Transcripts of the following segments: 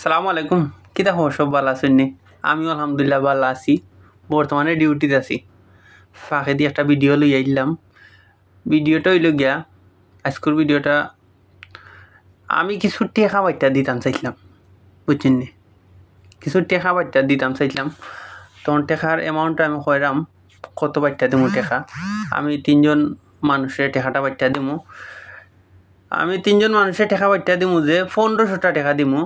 সালামু আলাইকুম। কিতা দেখো, সব ভালো আছেন নি? আমিও আলহামদুলিল্লাহ ভালো আছি। বর্তমানে ডিউটিতে আছি। ফাঁকে দিয়ে একটা ভিডিও লই আইলাম। ভিডিওটা হইল গিয়া, আজকের ভিডিওটা আমি কিছু টেকা বাইটা দিতাম চাইছিলাম, বুঝছেন নি? কিছু টেকা বাইটা দিতাম চাইছিলাম। তখন টেকার অ্যামাউন্টটা আমি কইরাম কত বাইটা দিমু টেকা? আমি তিনজন মানুষের টেকাটা বাইটা দিমু। আমি তিনজন মানুষের টাকা বাইটা দিমু যে পনেরোশোটা টাকা দিমু।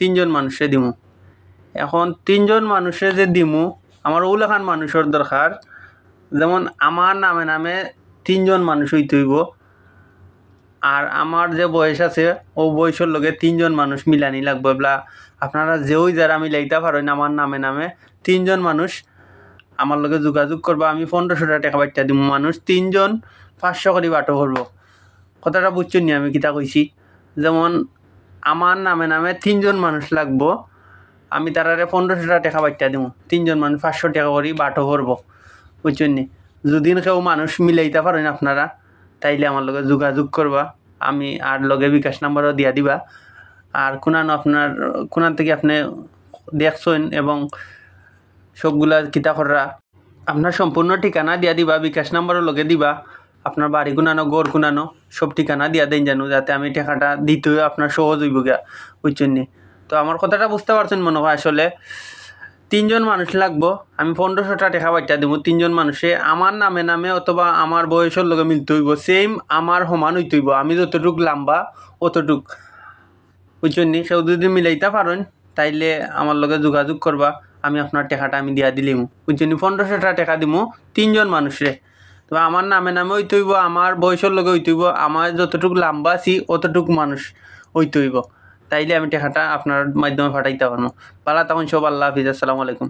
তিনজন মানুষে দিমু। এখন তিনজন মানুষে যে দিমু, আমার ওলাখান মানুষের দরকার। যেমন আমার নামে নামে তিনজন মানুষ হইতে হইব। আর আমার যে বয়স আছে, ও বয়সের লগে তিনজন মানুষ মিলানি লাগবে। বলা আপনারা যেও যারা মিলাইতে পারেন আমার নামে নামে, তিনজন মানুষ আমার লগে যোগাযোগ করবা। আমি পনেরোশোটা টাকা বাইটা দিমু। মানুষ তিনজন পাঁচশো করে বাটো করব। কথাটা বুঝছেন নি আমি, কিতা কইছি? যেমন আমার নামে নামে তিনজন মানুষ লাগবো। আমি তারারে পনেরোশো টাকা বাইটা দিব তিনজন মানুষ পাঁচশো টাকা করে বাটো করব। বুঝছেন? নি যদি কেউ মানুষ মিলাইতে পারেন আপনারা, তাইলে আমার লগে যোগাযোগ করবা। আমি আর লগে বিকাশ নাম্বারও দিয়া দিবা। আর কোনান আপনার কোনার থেকে আপনি দেখছেন এবং সবগুলা কিতা করা আপনার সম্পূর্ণ ঠিকানা দিয়া দিবা, বিকাশ নাম্বারও লগে দিবা। আপনার বাড়ি গুনানো গড় গুনানো, সব ঠিকানা দিয়া দেন জানো, যাতে আমি টাকাটা দিতেও আপনার সহজ হইব বুঝছেন নি তো আমার কথাটা বুঝতে পারছেন মনে হয় আসলে তিনজন মানুষ লাগবো, আমি পনেরোশোটা টাকা বাইটা দিব তিনজন মানুষে আমার নামে নামে অথবা আমার বয়সের লগে মিলতে হইব সেম আমার সমান হইতে হইব, আমি যতটুক লাম্বা, অতটুক বুঝছেন নি সেও যদি মিলাইতে পারেন, তাইলে আমার লগে যোগাযোগ করবা, আমি আপনার টাকাটা আমি দিয়া দিলিম বুঝছেন নি পনেরোশোটা টাকা দিমু তিনজন মানুষরে তো আমার নামে নামে হইতে হইব, আমার বয়সের লগে হইতে হইব, আমার যতটুকু লাম্বা আছি, অতটুকু মানুষ হইতে হইব। তাইলে আমি টাকাটা আপনার মাধ্যমে পাঠাইতে পারব। পালা তখন সব আল্লাহ হাফিজ, আসসালামু আলাইকুম।